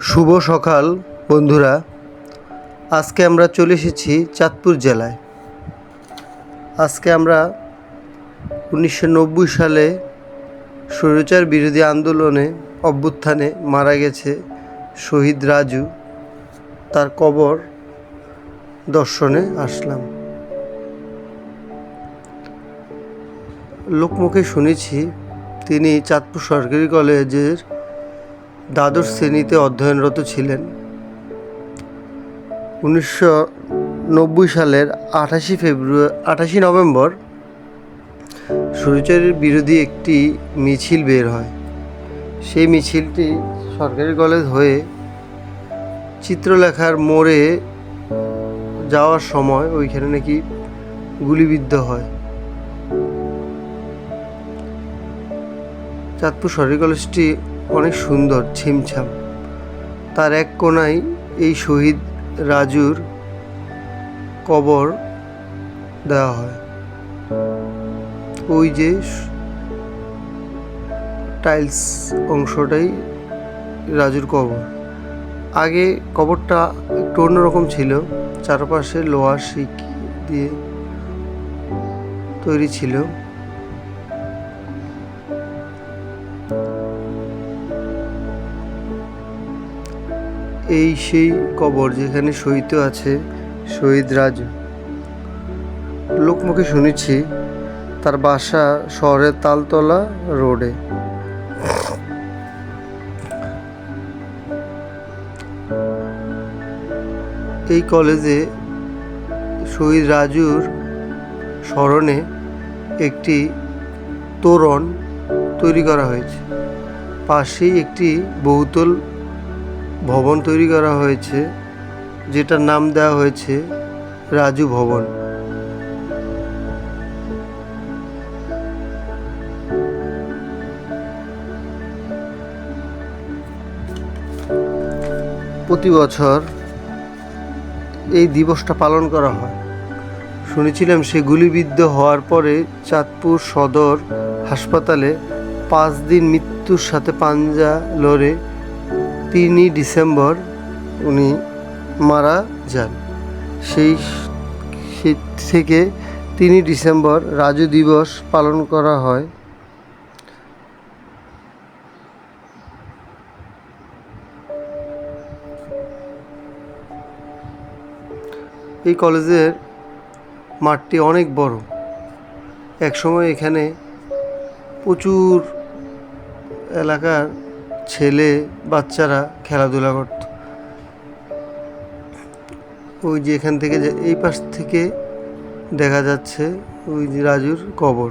শুভ সকাল, বন্ধুরা। আজকে আমরা চলে এসেছি চাঁদপুর জেলায়। আজকে আমরা উনিশশো নব্বই সালে স্বৈরাচার বিরোধী আন্দোলনে অভ্যুত্থানে মারা গেছে শহীদ রাজু। তার কবর দর্শনে আসলাম। লোকমুখে শুনেছি তিনি চাঁদপুর সরকারি কলেজের দ্বাদশ শ্রেণীতে অধ্যয়নরত ছিলেন। উনিশশো নব্বই সালের আঠাশি ফেব্রুয়ারি আঠাশি নভেম্বর সুরিচারের বিরোধী একটি মিছিল বের হয়। সেই মিছিলটি সরকারি কলেজ হয়ে চিত্রলেখার মোড়ে যাওয়ার সময় ওইখানে নাকি গুলিবিদ্ধ হয়। চাঁদপুর সরকারি কলেজটি অনেক সুন্দর, ছিমছাম। তার এক কোনায় এই শহীদ রাজুর কবর দেওয়া হয়। ওই যে টাইলস অংশটাই রাজুর কবর। আগে কবরটা একটু অন্যরকম ছিল, চারপাশে লোহার শিক দিয়ে তৈরি ছিল। এই সেই কবর যেখানে শহীদ আছে, শহীদ রাজু। লোকমুখে শুনেছি, তার বাসা শহরের তালতলা রোডে। এই কলেজে শহীদ রাজুর স্মরণে একটি তোরণ তৈরি করা হয়েছে। পাশেই একটি বহুতল ভবন তৈরি করা হয়েছে, যেটার নাম দেওয়া হয়েছে রাজু ভবন। প্রতি বছর এই দিবসটা পালন করা হয়। শুনেছিলাম সে গুলিবিদ্ধ হওয়ার পরে চাঁদপুর সদর হাসপাতালে পাঁচ দিন মৃত্যুর সাথে পাঞ্জা লড়ে তিনই ডিসেম্বর উনি মারা যান। সেই থেকে তিনই ডিসেম্বর রাজু দিবস পালন করা হয়। এই কলেজের মাঠটি অনেক বড়। একসময় এখানে প্রচুর এলাকার ছেলে বাচ্চারা খেলাধুলা করত। ওই যে এখান থেকে এই পাশ থেকে দেখা যাচ্ছে ওই যে রাজুর কবর।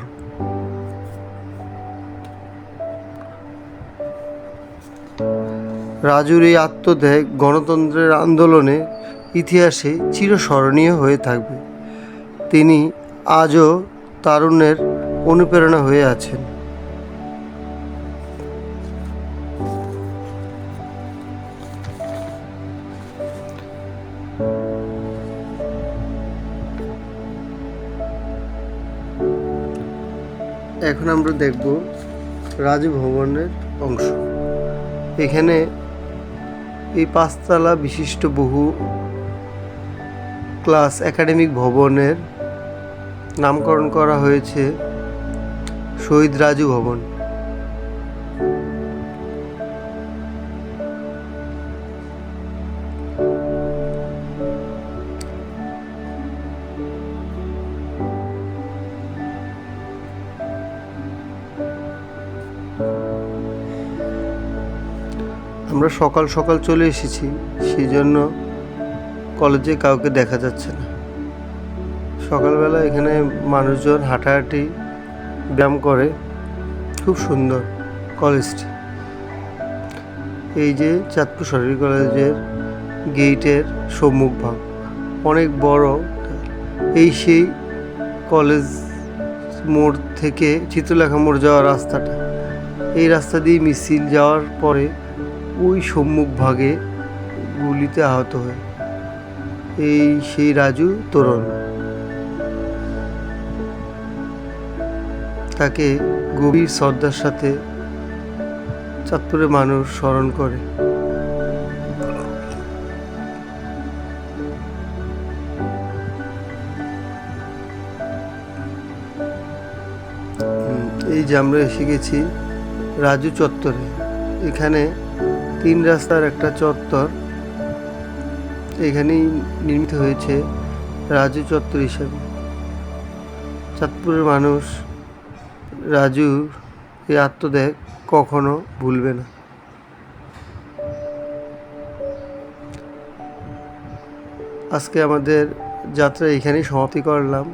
রাজুর এই আত্মত্যাগ গণতন্ত্রের আন্দোলনে ইতিহাসে চিরস্মরণীয় হয়ে থাকবে। তিনি আজও তারুণ্যের অনুপ্রেরণা হয়ে আছেন। এখন আমরা দেখব রাজু ভবনের অংশ। এখানে এই পাঁচতলা বিশিষ্ট বহু ক্লাস একাডেমিক ভবনের নামকরণ করা হয়েছে শহীদ রাজু ভবন। আমরা সকাল সকাল চলে এসেছি সেই জন্য কলেজে কাউকে দেখা যাচ্ছে না। সকালবেলা এখানে মানুষজন হাঁটাহাঁটি, ব্যায়াম করে, খুব সুন্দর কলেজটি। এই যে চাঁদপুর সরকারি কলেজের গেইটের সম্মুখ ভাগ অনেক বড়। এই সেই কলেজ মোড় থেকে চিত্রলেখা মোড় যাওয়ার রাস্তাটা। এই রাস্তা দিয়ে মিছিল যাওয়ার পরে ওই সম্মুখভাগে গুলিতে আহত হয়। এই সেই রাজু তোরণ। তাকে গভীর শ্রদ্ধার সাথে চাঁদপুরের মানুষ স্মরণ করে। এই যে আমরা এসে গেছি রাজু চত্বরে। এখানে তিন রাস্তার একটা চত্বর। এখানেই নির্মিত হয়েছে রাজু চত্বর হিসাবে। চাঁদপুরের মানুষ রাজুর এই আত্মত্যাগ কখনো ভুলবে না। আজকে আমাদের যাত্রা এখানেই সমাপ্তি করলাম।